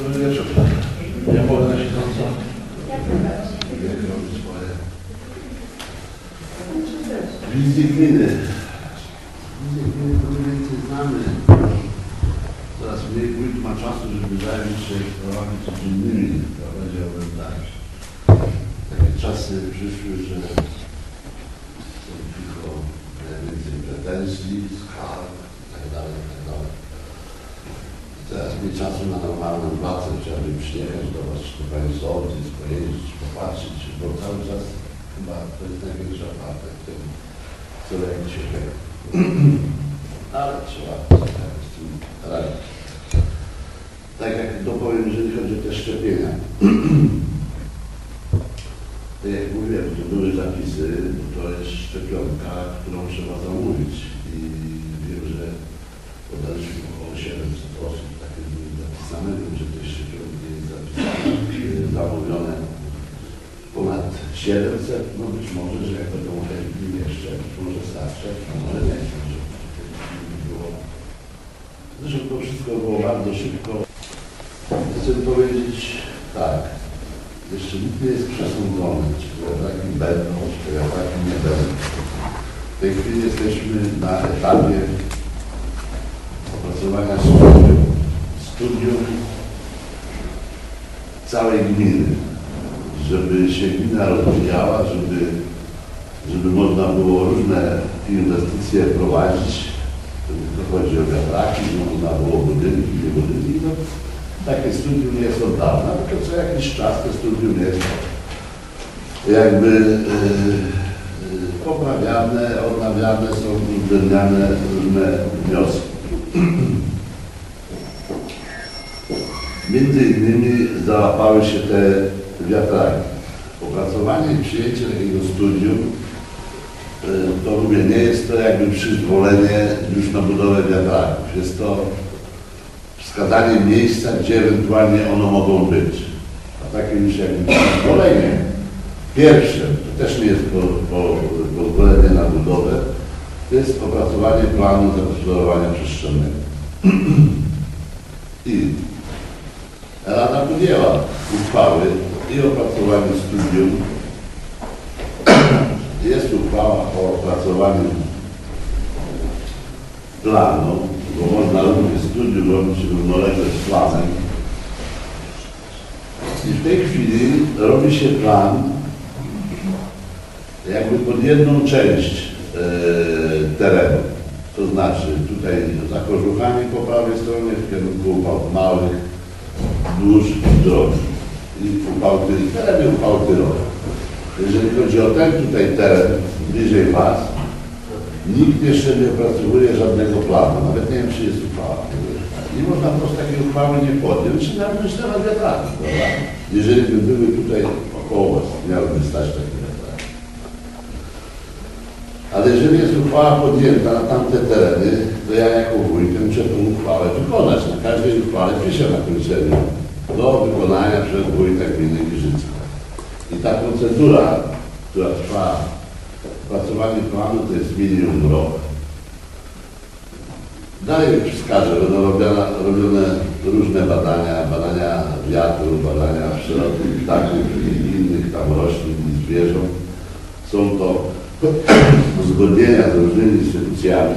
Ja na siedząco. Jak robić swoje wizje gminy. Wizje gminy to mniej więcej znamy. Coraz mniej wójt ma czasu, żeby zająć się sprawami codziennymi. To powiedziałbym tak. Takie czasy przyszły, że są tylko najwięcej pretensji, skarg itd. itd. Teraz mi czasu na normalną pracę, chciałbym przyjechać do Was, Państwa ojciec, pojeździć, popatrzeć, bo cały czas chyba to jest największa prawda w tym, co robi się tego. Ale trzeba z tym radzić. Tak jak dopowiem, jeżeli chodzi o te szczepienia. Tak jak mówiłem, to były zapisy, to jest szczepionka, którą trzeba zamówić i wiem, że podaliśmy około 700 osób, wiem, że te szczepionki jest zamówione ponad 700, no być może, że jak będą chętni jeszcze, być może starsze, może nie, może było. Zresztą to wszystko było bardzo szybko. Chcę powiedzieć tak, jeszcze nikt nie jest przesądzony, czy te ataki będą, czy te ataki nie będą. W tej chwili jesteśmy na etapie opracowania studium, studium całej gminy, żeby się gmina rozwijała, żeby, żeby można było różne inwestycje prowadzić. To nie chodzi o wiatraki, można było budynki, nie budynki. No, takie studium jest od dawna, tylko co jakiś czas to studium jest jakby yy, yy, poprawiane, odnawiane są uwzględniane różne wnioski. Między innymi załapały się te wiatraki. Opracowanie i przyjęcie takiego studium y, to mówię, nie jest to jakby przyzwolenie już na budowę wiatraków. Jest to wskazanie miejsca, gdzie ewentualnie one mogą być. A takie już jakby przyzwolenie pierwsze, to też nie jest po, po, pozwolenie na budowę, to jest opracowanie planu zagospodarowania przestrzennego. I Rada podjęła uchwały i opracowanie studium. Jest uchwała o opracowaniu planu, bo można również studium robić równolegle z planem. I w tej chwili robi się plan jakby pod jedną część e, terenu. To znaczy tutaj za po prawej stronie w kierunku upałów małych, wzdłuż drogi i upałty, tereny upałty rowy. Jeżeli chodzi o ten tutaj teren bliżej Was, nikt jeszcze nie opracowuje żadnego planu, nawet nie wiem czy jest uchwała. Nie można po prostu takiej uchwały nie podjąć, czy nawet już teraz wiatraki, prawda? Jeżeli by były tutaj około Was, miałyby stać takie wiatraki. Ale jeżeli jest uchwała podjęta na tamte tereny, to ja jako wójt muszę tę uchwałę wykonać. Uchwale piszę na końcu do wykonania przez wójta gminy Giżycka. I ta procedura, która trwa, opracowanie planu to jest minimum rok. Dalej wskażę, będą robione, robione różne badania, badania wiatru, badania przyrody, ptaków i innych tam roślin i zwierząt. Są to uzgodnienia z różnymi instytucjami.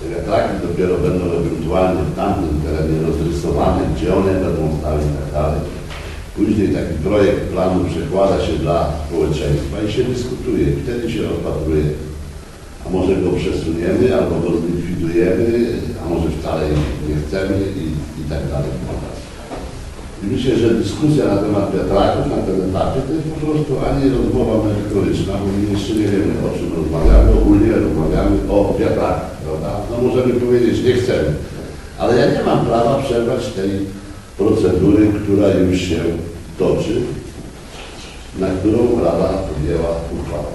Te wiatraki dopiero będą ewentualnie w tamtym terenie rozrysowane, gdzie one będą stały i tak dalej. Później taki projekt planu przekłada się dla społeczeństwa i się dyskutuje. Wtedy się rozpatruje, a może go przesuniemy, albo go zlikwidujemy, a może wcale nie chcemy i, i tak dalej. I myślę, że dyskusja na temat wiatraków na etapie to jest po prostu ani rozmowa merytoryczna, bo my jeszcze nie wiemy o czym rozmawiamy, ogólnie rozmawiamy o wiatrakach, prawda? No możemy powiedzieć, nie chcemy, ale ja nie mam prawa przerwać tej procedury, która już się toczy, na którą Rada podjęła uchwałę.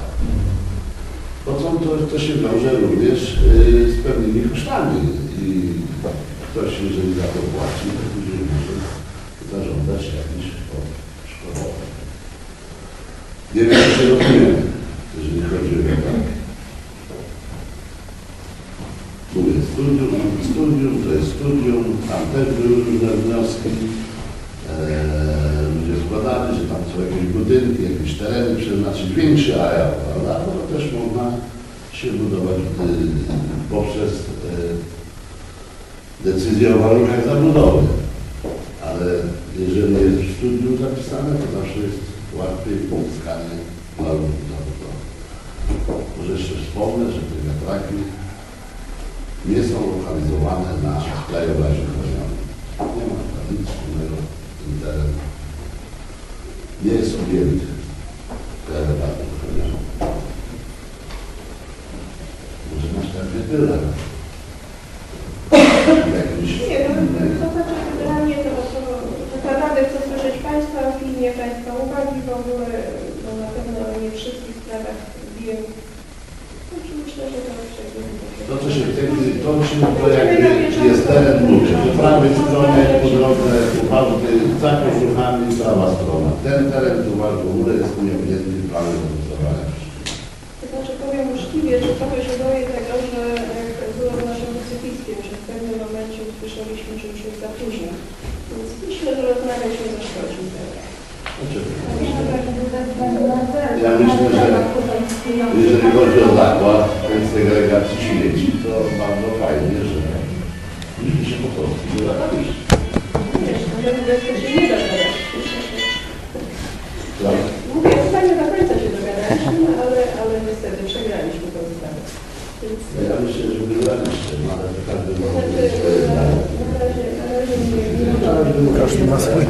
To, co, to, to się wiąże również yy, z pewnymi kosztami i ktoś, jeżeli za to płaci, to później musi zażądać jakiś szkodowy. Rozumiemy, jeżeli chodzi o tak. Mówię, studium studium, to jest studium, tam też były różne wnioski. Eee, ludzie składali, że tam są jakieś budynki, jakieś tereny przeznaczyć większy areał, prawda? No to też można się budować y, poprzez y, decyzję o warunkach zabudowy. Ale jeżeli jest w studium zapisane, to zawsze jest łatwiej uzyskanie warunków zabudowy. Może jeszcze wspomnę, że te wiatraki nie są lokalizowane na krajobrazie chronionym. Nie ma tam nic wspólnego z tym terenem. Nie jest objęty krajobrazem chronionym. Może masz takie tyle. Jakimś Nie, no, to znaczy generalnie to, to tak naprawdę chcę słyszeć Państwa opinie, Państwa uwagi w ogóle, bo na pewno nie w wszystkich sprawach wiem. Znaczy myślę, że to przebiegnie. To, co się w tej chwili toczy, to jakby jest teren ludzie. Po prawej stronie po drodze uważa zakres ruchami prawa strona. Ten teren tu uważa w ogóle jest nieobjęty planem zabudowania. To znaczy powiem uczciwie, że trochę się boję tego, że jak było w naszym wysypiskiem, że w pewnym momencie usłyszeliśmy, że już jest za późno. Więc myślę, że rozmawiać nie zaszkodzi teraz. Ja myślę, że jeżeli chodzi o zakład tej segregacji śmieci, to bardzo fajnie, że myśmy się po prostu dogadaliśmy. Wiesz, ale to się nie. Tak? Mówię, chyba nie do końca się dogadaliśmy, ale, ale niestety przegraliśmy tę sprawę. Więc Ja myślę, że wygraliście, no ale to każdy może znaczy, nie Każdy ma swój.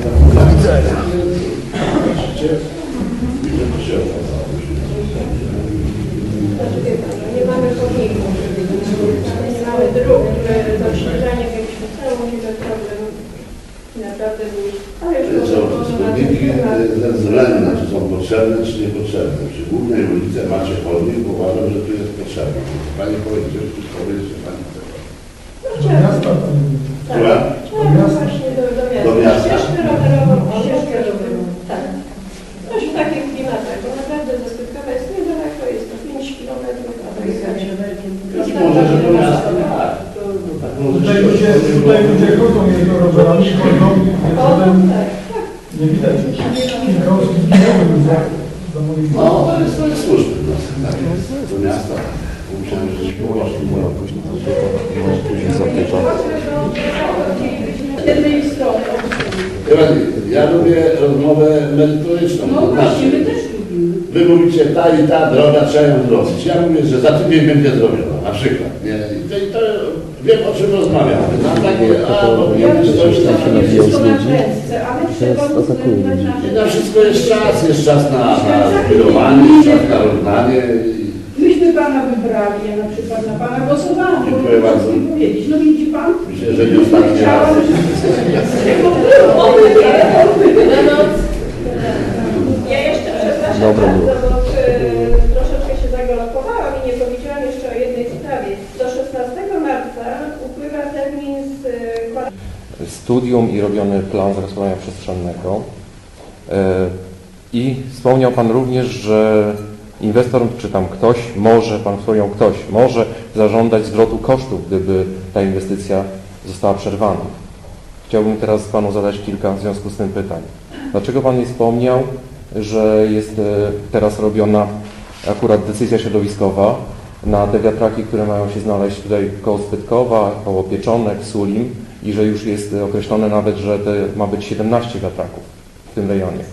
Znaczy, wie pan, że nie mamy chodników, nie mamy dróg, które do w jakimś celu nie problem i naprawdę był, ale już są tym temat. ze względu, czy są potrzebne, czy niepotrzebne. Przy głównej ulicy macie chodnik, bo uważam, że tu jest potrzebny. Pani powiedzieć, czy powiedzieć, że pani chce. No, chciałabym, tak, Która? chciałabym właśnie do, do miasta. Do miasta. Ścieżkę rowerową, ścieżkę rowerową, tak. Coś w takich klimatach, bo naprawdę do Spytkowa jest niedaleko, jest to 5 kilometrów, a to jest Być może, że do miasta, tak. To, no, tak może Tutaj ludzie, tutaj ludzie chodzą jedno rowerami, chodzą, potem nie widać kilka osób zginęło już za, za moich No, to jest, to jest słuszne. No, tak jest. Do miasta. Musiałem, że się położył. Z jednej strony, Wie pani, Ja lubię rozmowę merytoryczną. No to właśnie, my też. Wy mówicie, ta i ta droga trzeba ją zrobić. Ja mówię, że za tydzień będzie zrobiona, na przykład. Nie? I to, i to wiem, o czym rozmawiamy. Na takie, a, myślę, coś tam. wszystko na prędce, ale trzeba na wszystko jest czas, jest czas na, na czas na równanie. Myśmy Pana wybrali, ja na przykład na Pana głosowałam. Dziękuję bardzo. powiedzieć. No widzi Pan? Myślę, że nie ostatni raz. Oby nie, oby nie. Na noc. Ja bardzo, było. bo e, troszeczkę się zagalopowałam i nie powiedziałam jeszcze o jednej sprawie. Do 16 marca upływa termin z e, studium i robiony plan zagospodarowania przestrzennego. E, I wspomniał Pan również, że inwestor, czy tam ktoś może, Pan wspomniał ktoś, może zażądać zwrotu kosztów, gdyby ta inwestycja została przerwana. Chciałbym teraz Panu zadać kilka w związku z tym pytań. Dlaczego Pan nie wspomniał, że jest e, teraz robiona akurat decyzja środowiskowa na te wiatraki, które mają się znaleźć tutaj koło Zbytkowa, koło Pieczonek, Sulim i że już jest określone nawet, że ma być 17 wiatraków w tym rejonie.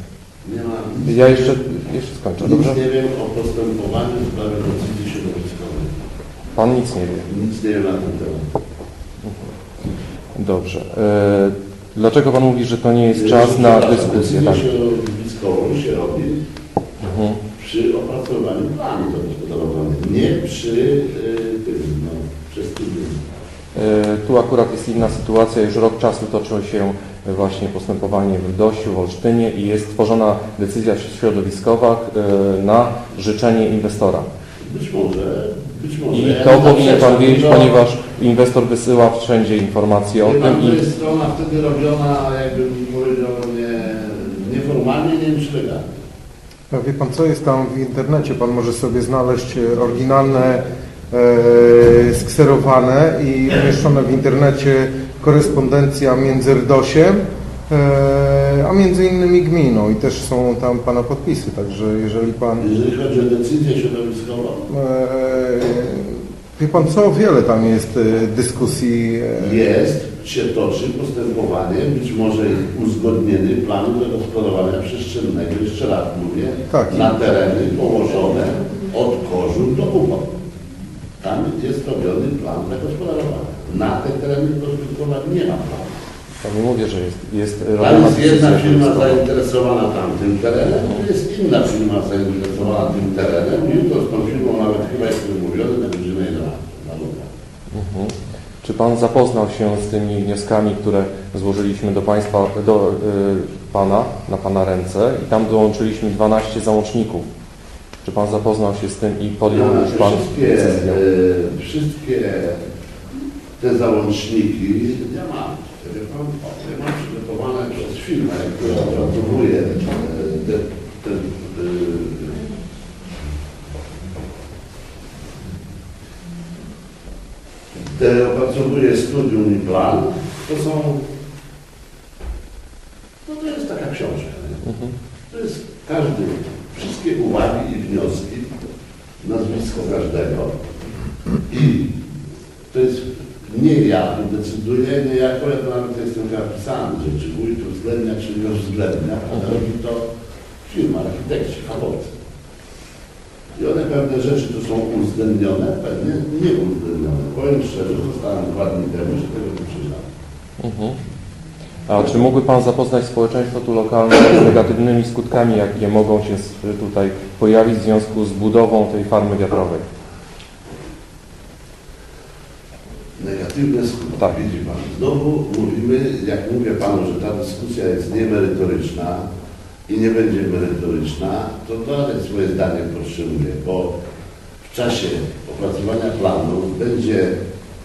Nie Ja jeszcze, jeszcze skończę, dobrze? Nic nie wiem o postępowaniu w sprawie decyzji środowiskowej. Pan nic nie wie. Nic nie wiem na ten temat. Dobrze. E, Dlaczego Pan mówi, że to nie jest czas na dyskusję? Tak. Środowiskową się robi Mhm. przy opracowaniu planu zagospodarowania, nie przy y, tym, no, przez studium. E, Tu akurat jest inna sytuacja. Już rok czasu toczyło się właśnie postępowanie w Dosiu, w Olsztynie i jest tworzona decyzja środowiskowa e, na życzenie inwestora. Być może, być może. I ja to nie powinien Pan wiedzieć, ponieważ inwestor wysyła wszędzie informacje o Wie pan, tym to i jest strona wtedy robiona, jakbym powiedział, nie, nieformalnie, nie wiem czy legalnie. Wie pan co jest tam w internecie? Pan może sobie znaleźć e, oryginalne e, skserowane i umieszczone w internecie korespondencja między RDOSiem, e, a między innymi gminą i też są tam Pana podpisy, także jeżeli Pan... Jeżeli chodzi o decyzję środowiskową, E, Wie Pan co, wiele tam jest e, dyskusji. e, jest, się toczy postępowanie, być może uzgodniony plan zagospodarowania przestrzennego, jeszcze raz mówię, Tak. na tereny położone od Kożu do Upał. Tam jest robiony plan zagospodarowania. Na te tereny zagospodarowania nie ma planu. To nie mówię, że jest, jest Tam jest jedna firma zainteresowana tamtym terenem, jest inna firma zainteresowana tym terenem. Jutro z tą firmą nawet chyba jest umówiony na godzinę 11 na lutę. Mhm. Czy Pan zapoznał się z tymi wnioskami, które złożyliśmy do Państwa, do y, Pana, na Pana ręce i tam dołączyliśmy 12 załączników. Czy Pan zapoznał się z tym i podjął już Pan wszystkie, decyzję? e, wszystkie te załączniki, ja mam, ja mam przygotowane przez firmę, która opracowuje e, te, te, e, te opracowuje studium i plan, to są, no to jest taka książka. Mhm. To jest każdy, wszystkie uwagi i wnioski, nazwisko każdego. I to jest nie ja tu decyduję, nie ja to nawet jestem napisany, że czy wójt uwzględnia, czy nie uwzględnia, a robi to firma, architekci, fachowcy. I one pewne rzeczy tu są uwzględnione, pewnie nie uwzględnione. Powiem szczerze, zostałem dwa dni temu, że tego nie przyznam. Mhm. A czy mógłby Pan zapoznać społeczeństwo tu lokalne z negatywnymi skutkami, jakie mogą się tutaj pojawić w związku z budową tej farmy wiatrowej? Negatywne skutki. Tak. Widzi Pan. Znowu mówimy, jak mówię Panu, że ta dyskusja jest niemerytoryczna i nie będzie merytoryczna, to to swoje zdanie podtrzymuję, bo w czasie opracowania planu będzie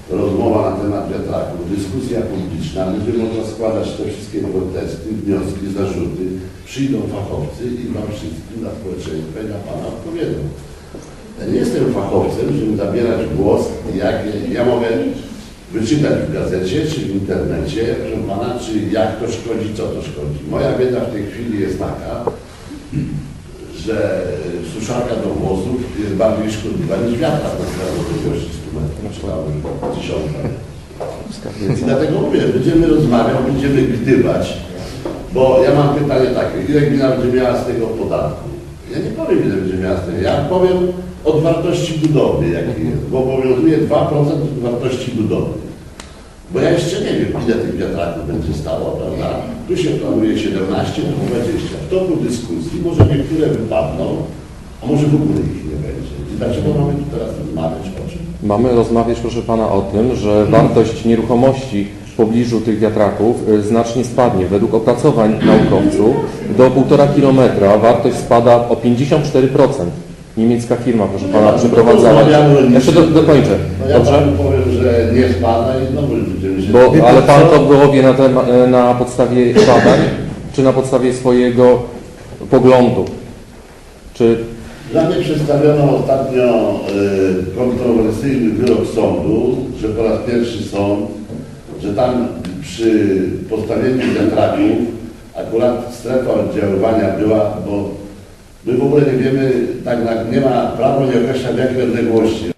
rozmowa na temat wiatraków, dyskusja publiczna, będzie można składać te wszystkie protesty, wnioski, zarzuty, przyjdą fachowcy i Wam wszystkim na społeczeństwo i na Pana odpowiedzą. Ja nie jestem fachowcem, żeby zabierać głos, jakie ja mogę wyczytać w gazecie czy w internecie, proszę Pana, czy jak to szkodzi, co to szkodzi. Moja wiedza w tej chwili jest taka, że suszarka do włosów jest bardziej szkodliwa niż wiatrak na szerokości 100 metrów, tysiąca. I dlatego mówię, będziemy rozmawiać, będziemy gdybać, bo ja mam pytanie takie, ile gmina będzie miała z tego podatku? Ja nie powiem, ile będzie tego, ja powiem od wartości budowy, jaki jest, bo obowiązuje 2% od wartości budowy. Bo ja jeszcze nie wiem, ile tych wiatraków będzie stało, prawda? Tu się planuje 17, tu 20. W toku dyskusji może niektóre wypadną, a może w ogóle ich nie będzie. I dlaczego mamy tu teraz rozmawiać o czym? Mamy rozmawiać, proszę Pana, o tym, że wartość nieruchomości pobliżu tych wiatraków y, znacznie spadnie. Według opracowań naukowców do 1,5 kilometra wartość spada o 54%. Niemiecka firma, proszę Pana, przeprowadzała. Jeszcze do, dokończę, No ja dobrze? panu powiem, że nie spada i znowu będziemy się... Bo, ale Pan to wyłowie na, tem- na podstawie badań, czy na podstawie swojego poglądu? Czy Dla mnie przedstawiono ostatnio y, kontrowersyjny wyrok sądu, że po raz pierwszy sąd, że tam przy postawieniu wiatraków akurat strefa oddziaływania była, bo my w ogóle nie wiemy, tak na, nie ma prawo nie określa w jakiej odległości.